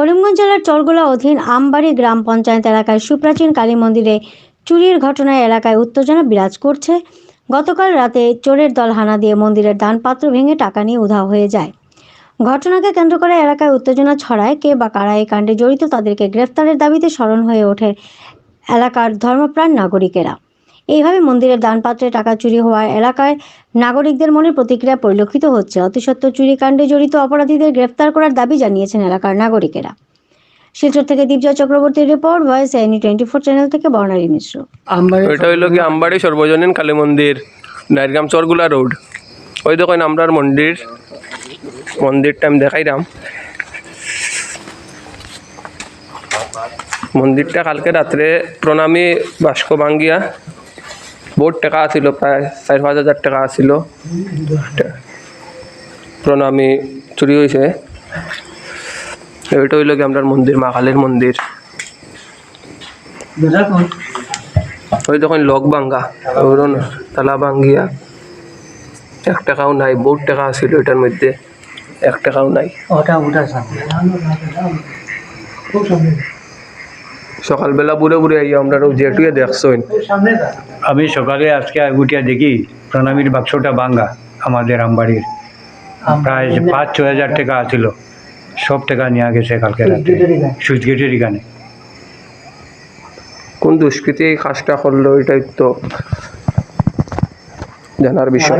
করিমগঞ্জ জেলার চরগোলা অধীন আমবাড়ি গ্রাম পঞ্চায়েত এলাকায় সুপ্রাচীন কালী মন্দিরে চুরির ঘটনায় এলাকায় উত্তেজনা বিরাজ করছে। গতকাল রাতে চোরের দল হানা দিয়ে মন্দিরের দানপাত্র ভেঙে টাকা নিয়ে উধাও হয়ে যায়। ঘটনাকে কেন্দ্র করে এলাকায় উত্তেজনা ছড়ায় কে বা কারা এই কাণ্ডে জড়িত তাদেরকে গ্রেফতারের দাবিতে স্মরণ হয়ে ওঠে এলাকার ধর্মপ্রাণ নাগরিকেরা। এইভাবে মন্দিরের দানপাত্রে টাকা চুরি হওয়ায় এলাকায় নাগরিকদের মনে প্রতিক্রিয়া পরিলক্ষিত হচ্ছে। অতিসত্ত্বর চুরিকাণ্ডে জড়িত অপরাধীদের গ্রেফতার করার দাবি জানিয়েছেন এলাকার নাগরিকেরা। শিলচর থেকে দীপজয় চক্রবর্তীর report voice any twenty four channel থেকে বর্ণালী মিশ্র। আমার ওইটা হইল কি আমবাড়ি সর্বজনীন কালী মন্দির নাইরগাম চরগুলা রোড। ওই দেখেন আমরার মন্দির। মন্দিরটা আমি দেখাইলাম। মন্দিরটা কালকে রাত্রে প্রণামী বাস্ক ভাঙ্গিয়া বহুত টাকা আছিল প্রায় চার পাঁচ হাজার টাকা আছিল। আমি চুরি হয়েছে ওইটা হইল কি আমরার মন্দির মা কালীর মন্দির ওই তখন লক ভাঙ্গা ওরন তালা ভাঙ্গিয়া এক টাকাও নাই, বহুত টাকা আছিল এটার মধ্যে। এক টাকাও নাই। ওটা ওটা সকালবেলা বুড়ে বুড়ে আইয়া আমরা যেটুয়ে দেখছইন। আমি সকালে আজকে উঠিয়া দেখি প্রণামীর বাক্সটা ভাঙ্গা আমাদের আমবাড়ির। প্রায় পাঁচ ছ হাজার টাকা আছিল। সব টাকা নিয়ে গেছে কালকে রাতে সুইচ গেটের এখানে। কোন দুষ্কৃতি এই কাজটা করল এটাই তো জানার বিষয়।